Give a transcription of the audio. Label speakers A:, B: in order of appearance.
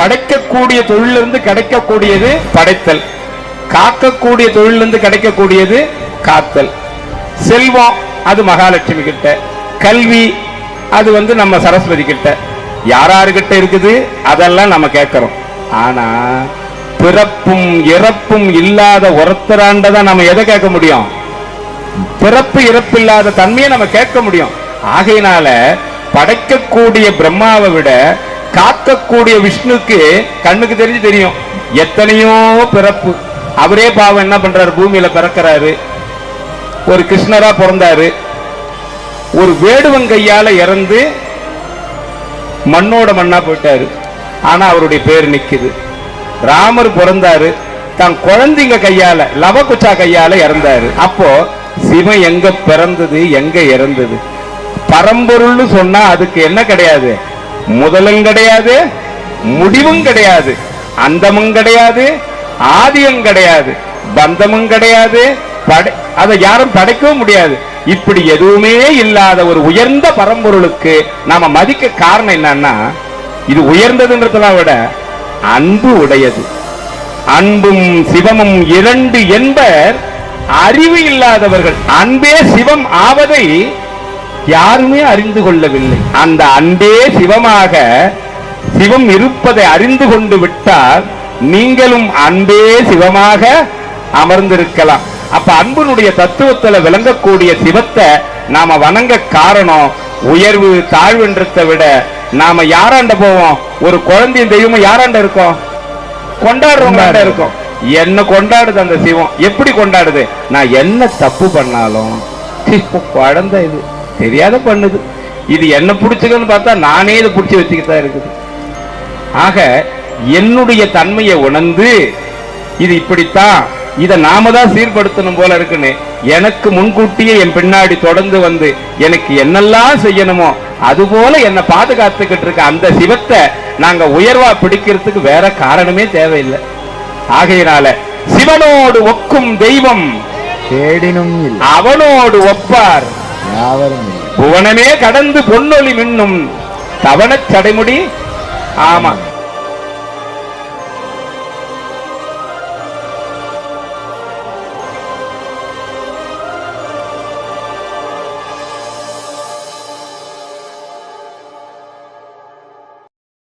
A: படைக்கக்கூடிய தொழிலிருந்து கிடைக்கக்கூடியது படைத்தல். காக்கக்கூடிய தொழிலிருந்து கிடைக்கக்கூடியது காத்தல். செல்வம் அது மகாலட்சுமி கிட்ட. கல்வி அது வந்து நம்ம சரஸ்வதி கிட்ட. யாராருக்கிட்ட இருக்குது? அதெல்லாம் நம்ம கேட்கிறோம். ஆனா பிறப்பும் இறப்பும் இல்லாத ஒருத்தராண்டதான் நம்ம எதை கேட்க முடியும்? பிறப்பு இறப்பு இல்லாத தன்மையை நம்ம கேட்க முடியும். ஆகையினால படைக்கக்கூடிய பிரம்மாவை விட காக்கக்கூடிய விஷ்ணுக்கு கண்ணுக்கு தெரிஞ்சு தெரியும். எத்தனையோ பிறப்பு. அவரே பாவம் என்ன பண்றாரு? பூமியில பிறக்கிறாரு. ஒரு கிருஷ்ணரா பிறந்தாரு. ஒரு வேடுவன் கையால இறந்து மண்ணோட மண்ணா போயிட்டாரு. ஆனா அவருடைய பேர் நிக்குது. ராமர் பிறந்தாரு. தன் குழந்தைங்க கையால லவகுச்சா கையால இறந்தாரு. அப்போ சிவன் எங்க பிறந்தது எங்க இறந்தது? பரம்பொருள்னு சொன்னா அதுக்கு என்ன கிடையாது? முதலும் கிடையாது முடிவும் கிடையாது அந்தமும் கிடையாது ஆதியம் கிடையாது பந்தமும் கிடையாது படை அதை யாரும் படைக்கவும் முடியாது. இப்படி எதுவுமே இல்லாத ஒரு உயர்ந்த பரம்பொருளுக்கு நாம மதிக்க காரணம் என்னன்னா இது உயர்ந்ததுன்றதெல்லாம் விட அன்பு உடையது. அன்பும் சிவமும் இரண்டு என்பர் அறிவு இல்லாதவர்கள். அன்பே சிவம் ஆவதை யாருமே அறிந்து கொள்ளவில்லை. அந்த அன்பே சிவமாக சிவம் இருப்பதை அறிந்து கொண்டு விட்டால் நீங்களும் அன்பே சிவமாக அமர்ந்திருக்கலாம். அப்ப அன்புனுடைய தத்துவத்துல விளங்கக்கூடிய சிவத்தை நாம வணங்க காரணம் உயர்வு தாழ்வுன்றதை விட நாம யாராண்ட போவோம்? ஒரு குழந்தையும் தெய்வமும் யாராண்ட இருக்கோம்? கொண்டாடுறவங்க இருக்கும்? என்ன கொண்டாடுது அந்த சிவம்? எப்படி கொண்டாடுது? நான் என்ன தப்பு பண்ணாலும் குழந்தை இது. தெரியாத பண்ணுது. இது என்ன பிடிச்சுக்கன்னு பார்த்தா நானே இதை பிடிச்சி வச்சுக்கிட்டு தான் இருக்குது. ஆக என்னுடைய தன்மையை உணர்ந்து இது இப்படித்தான் இதை நாம தான் சீர்படுத்தணும் போல இருக்குன்னு எனக்கு முன்கூட்டியே என் பின்னாடி தொடர்ந்து வந்து எனக்கு என்னெல்லாம் செய்யணுமோ அது போல என்னை பாதுகாத்துக்கிட்டு இருக்க அந்த சிவத்தை நாங்க உயர்வா பிடிக்கிறதுக்கு வேற காரணமே தேவையில்லை. ஆகையினால சிவனோடு ஒக்கும் தெய்வம் அவனோடு ஒப்பார். புவனமே கடந்து பொன்னொளி மின்னும் தவணச் சடைமுடி. ஆமா.